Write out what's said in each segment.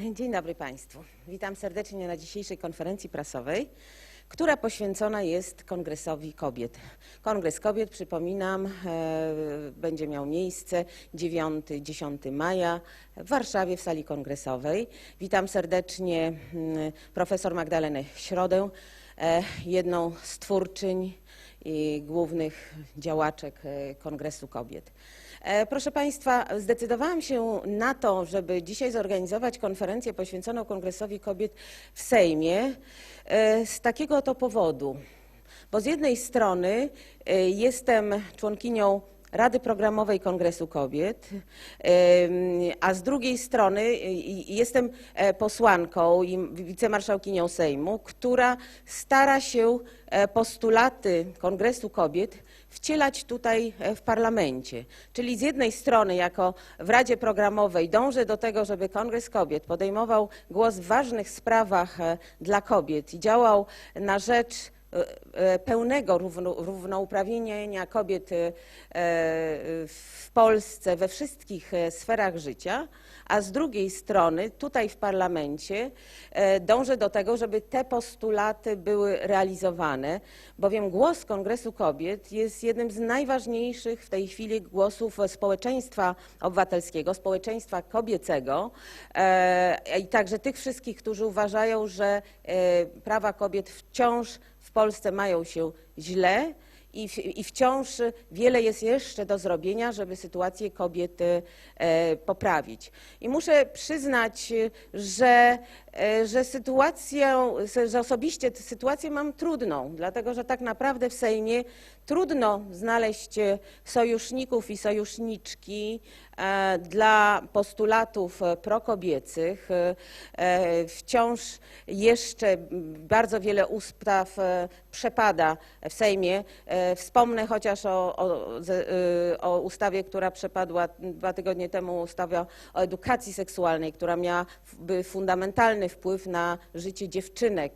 Dzień dobry Państwu. Witam serdecznie na dzisiejszej konferencji prasowej, która poświęcona jest Kongresowi Kobiet. Kongres Kobiet, przypominam, e, będzie miał miejsce 9-10 maja w Warszawie w sali kongresowej. Witam serdecznie mm, profesor Magdalenę Środę, e, jedną z twórczyń i głównych działaczek e, Kongresu Kobiet. E, Proszę Państwa, zdecydowałam się na to, żeby dzisiaj zorganizować konferencję poświęconą Kongresowi Kobiet w Sejmie e, z takiego oto powodu. Bo z jednej strony e, jestem członkinią Rady Programowej Kongresu Kobiet, a z drugiej strony jestem e, posłanką i wicemarszałkinią Sejmu, która stara się e, postulaty Kongresu Kobiet wcielać tutaj e, w parlamencie. Czyli z jednej strony jako w Radzie Programowej dążę do tego, żeby Kongres Kobiet podejmował głos w ważnych sprawach dla kobiet i działał na rzecz pełnego równo, równouprawnienia kobiet e, e, w Polsce we wszystkich e, sferach życia, a z drugiej strony tutaj w parlamencie e, dążę do tego, żeby te postulaty były realizowane, bowiem głos Kongresu Kobiet jest jednym z najważniejszych w tej chwili głosów społeczeństwa obywatelskiego, społeczeństwa kobiecego e, i także tych wszystkich, którzy uważają, że e, prawa kobiet wciąż w Polsce mają się źle i, w, i wciąż wiele jest jeszcze do zrobienia, żeby sytuację kobiet e, poprawić. I muszę przyznać, że, e, że sytuację, że osobiście sytuację mam trudną, dlatego że tak naprawdę w Sejmie trudno znaleźć e, sojuszników i sojuszniczki e, dla postulatów e, prokobiecych. Wciąż jeszcze bardzo wiele ustaw przepada w Sejmie. Wspomnę chociaż o, o, o ustawie, która przepadła dwa tygodnie temu, ustawa o edukacji seksualnej, która miałaby fundamentalny wpływ na życie dziewczynek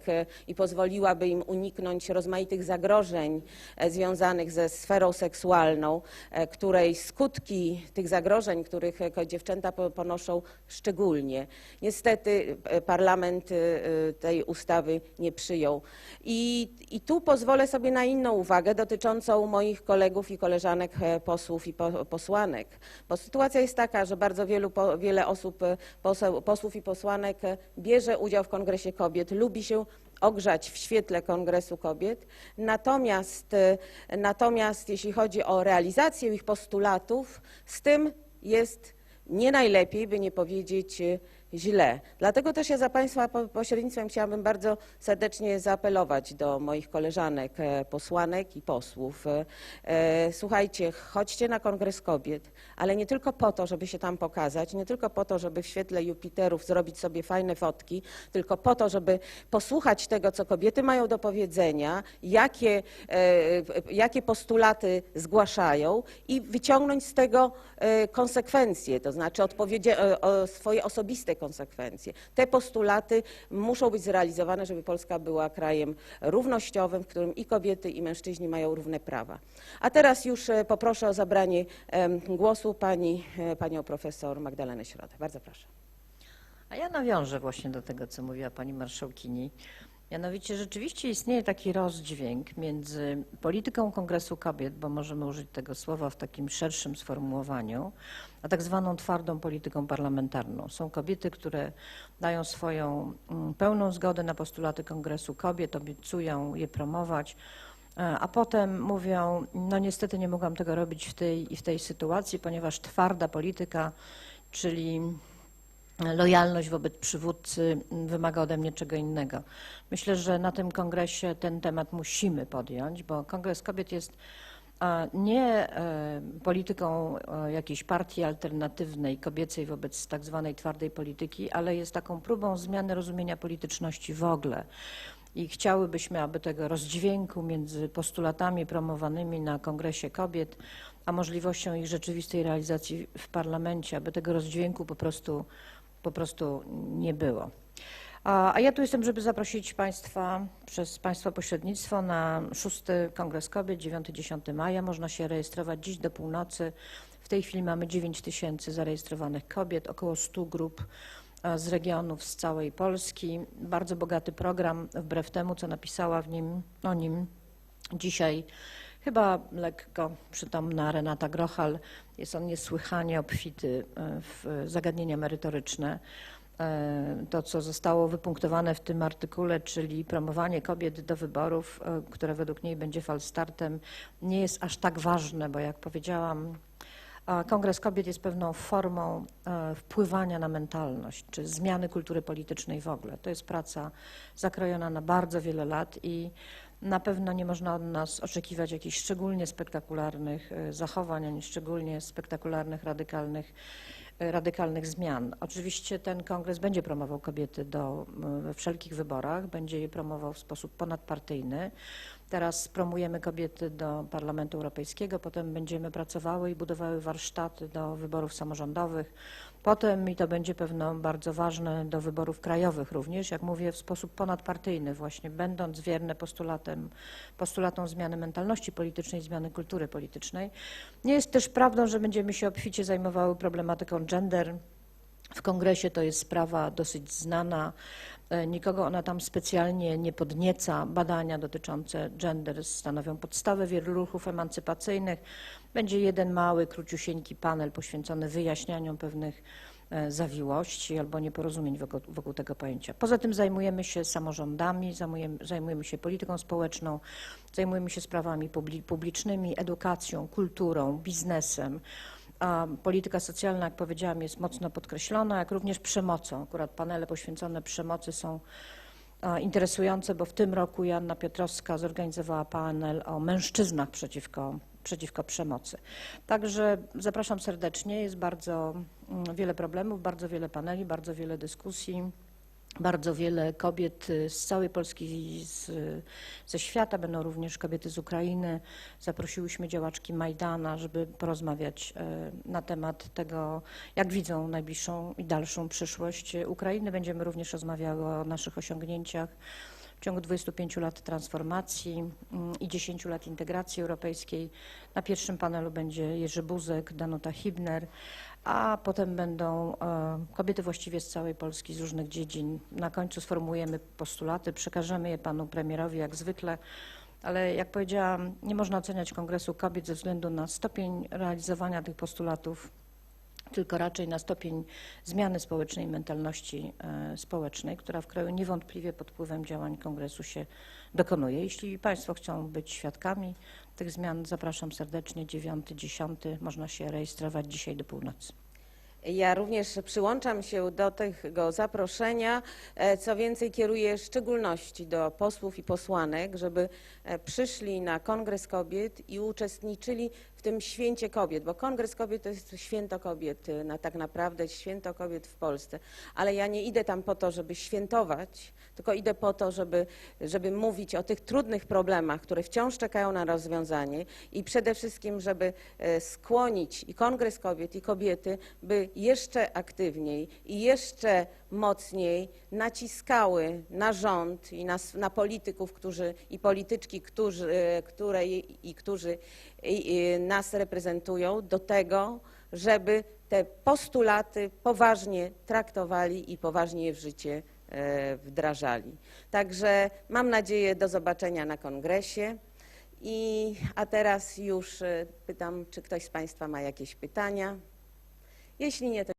i pozwoliłaby im uniknąć rozmaitych zagrożeń e, związanych ze sferą seksualną, e, której skutki tych zagrożeń, których jako dziewczęta po- ponoszą szczególnie. Niestety e, parlament e, e, tej ustawy nie przyjął. I, I tu pozwolę sobie na inną uwagę dotyczącą moich kolegów i koleżanek e, posłów i po, posłanek. Bo sytuacja jest taka, że bardzo wielu, wiele osób, e, poseł, posłów i posłanek e, bierze udział w Kongresie Kobiet, lubi się ogrzać w świetle Kongresu Kobiet. Natomiast, e, natomiast jeśli chodzi o realizację ich postulatów, z tym jest nie najlepiej, by nie powiedzieć e, źle. Dlatego też ja za Państwa po- pośrednictwem chciałabym bardzo serdecznie zaapelować do moich koleżanek e, posłanek i posłów. E, e, Słuchajcie, chodźcie na Kongres Kobiet, ale nie tylko po to, żeby się tam pokazać, nie tylko po to, żeby w świetle Jupiterów zrobić sobie fajne fotki, tylko po to, żeby posłuchać tego, co kobiety mają do powiedzenia, jakie, jakie postulaty zgłaszają i wyciągnąć z tego konsekwencje, to znaczy swoje osobiste konsekwencje. Te postulaty muszą być zrealizowane, żeby Polska była krajem równościowym, w którym i kobiety, i mężczyźni mają równe prawa. A teraz już e, poproszę o zabranie głosu pani, e, panią profesor Magdalenę Środę. Bardzo proszę. A ja nawiążę właśnie do tego, co mówiła pani marszałkini. Mianowicie rzeczywiście istnieje taki rozdźwięk między polityką Kongresu Kobiet, bo możemy użyć tego słowa w takim szerszym sformułowaniu, a tak zwaną twardą polityką parlamentarną. Są kobiety, które dają swoją mm, pełną zgodę na postulaty Kongresu Kobiet, obiecują je promować, e, a potem mówią, no niestety nie mogłam tego robić w tej i w tej sytuacji, ponieważ twarda polityka, czyli lojalność wobec przywódcy wymaga ode mnie czego innego. Myślę, że na tym kongresie ten temat musimy podjąć, bo Kongres Kobiet jest nie e, polityką e, jakiejś partii alternatywnej, kobiecej wobec tak zwanej twardej polityki, ale jest taką próbą zmiany rozumienia polityczności w ogóle. I chciałybyśmy, aby tego rozdźwięku między postulatami promowanymi na Kongresie Kobiet, a możliwością ich rzeczywistej realizacji w parlamencie, aby tego rozdźwięku po prostu, po prostu nie było. A, ja tu jestem, żeby zaprosić Państwa przez Państwa pośrednictwo na szósty Kongres Kobiet, 9-10 maja. Można się rejestrować dziś do północy. W tej chwili mamy 9 tysięcy zarejestrowanych kobiet, około 100 grup z regionów z całej Polski. Bardzo bogaty program, wbrew temu, co napisała w nim, o nim dzisiaj chyba lekko przytomna Renata Grochal. Jest on niesłychanie obfity e, w zagadnienia merytoryczne. E, To, co zostało wypunktowane w tym artykule, czyli promowanie kobiet do wyborów, e, które według niej będzie falstartem, nie jest aż tak ważne, bo jak powiedziałam, Kongres Kobiet jest pewną formą wpływania na mentalność, czy zmiany kultury politycznej w ogóle. To jest praca zakrojona na bardzo wiele lat i na pewno nie można od nas oczekiwać jakichś szczególnie spektakularnych e, zachowań, ani szczególnie spektakularnych, radykalnych, e, radykalnych zmian. Oczywiście ten kongres będzie promował kobiety do, we wszelkich wyborach, będzie je promował w sposób ponadpartyjny. Teraz promujemy kobiety do Parlamentu Europejskiego, potem będziemy pracowały i budowały warsztaty do wyborów samorządowych. Potem, i to będzie pewno bardzo ważne, do wyborów krajowych również, jak mówię, w sposób ponadpartyjny, właśnie będąc wierne postulatem, postulatom zmiany mentalności politycznej, zmiany kultury politycznej. Nie jest też prawdą, że będziemy się obficie zajmowały problematyką gender. W kongresie to jest sprawa dosyć znana. E, Nikogo ona tam specjalnie nie podnieca. Badania dotyczące gender stanowią podstawę wielu ruchów emancypacyjnych. Będzie jeden mały, króciusieńki panel poświęcony wyjaśnianiom pewnych e, zawiłości albo nieporozumień wokół, wokół tego pojęcia. Poza tym zajmujemy się samorządami, zajmujemy, zajmujemy się polityką społeczną, zajmujemy się sprawami publi- publicznymi, edukacją, kulturą, biznesem. Polityka socjalna, jak powiedziałam, jest mocno podkreślona, jak również przemocą. Akurat panele poświęcone przemocy są interesujące, bo w tym roku Joanna Piotrowska zorganizowała panel o mężczyznach przeciwko, przeciwko przemocy. Także zapraszam serdecznie. Jest bardzo mm, wiele problemów, bardzo wiele paneli, bardzo wiele dyskusji. Bardzo wiele kobiet y, z całej Polski z, ze świata, będą również kobiety z Ukrainy. Zaprosiłyśmy działaczki Majdana, żeby porozmawiać e, na temat tego, jak widzą najbliższą i dalszą przyszłość Ukrainy. Będziemy również rozmawiały o naszych osiągnięciach w ciągu 25 lat transformacji mm, i 10 lat integracji europejskiej. Na pierwszym panelu będzie Jerzy Buzek, Danuta Hibner, a potem będą e, kobiety właściwie z całej Polski, z różnych dziedzin. Na końcu sformułujemy postulaty, przekażemy je panu premierowi jak zwykle, ale jak powiedziałam, nie można oceniać Kongresu Kobiet ze względu na stopień realizowania tych postulatów, tylko raczej na stopień zmiany społecznej mentalności e, społecznej, która w kraju niewątpliwie pod wpływem działań Kongresu się dokonuje. Jeśli Państwo chcą być świadkami tych zmian, zapraszam serdecznie, 9, 10, można się rejestrować dzisiaj do północy. Ja również przyłączam się do tego zaproszenia. E, Co więcej, kieruję szczególności do posłów i posłanek, żeby e, przyszli na Kongres Kobiet i uczestniczyli w tym święcie kobiet, bo Kongres Kobiet to jest święto kobiet, e, na tak naprawdę święto kobiet w Polsce. Ale ja nie idę tam po to, żeby świętować, tylko idę po to, żeby, żeby mówić o tych trudnych problemach, które wciąż czekają na rozwiązanie i przede wszystkim, żeby skłonić i Kongres Kobiet, i kobiety, by jeszcze aktywniej i jeszcze mocniej naciskały na rząd i na, na polityków którzy, i polityczki, którzy, które i, którzy nas reprezentują, do tego, żeby te postulaty poważnie traktowali i poważnie je w życie e, wdrażali. Także mam nadzieję do zobaczenia na kongresie. I, a teraz już e, pytam, czy ktoś z Państwa ma jakieś pytania. Jeśli nie, to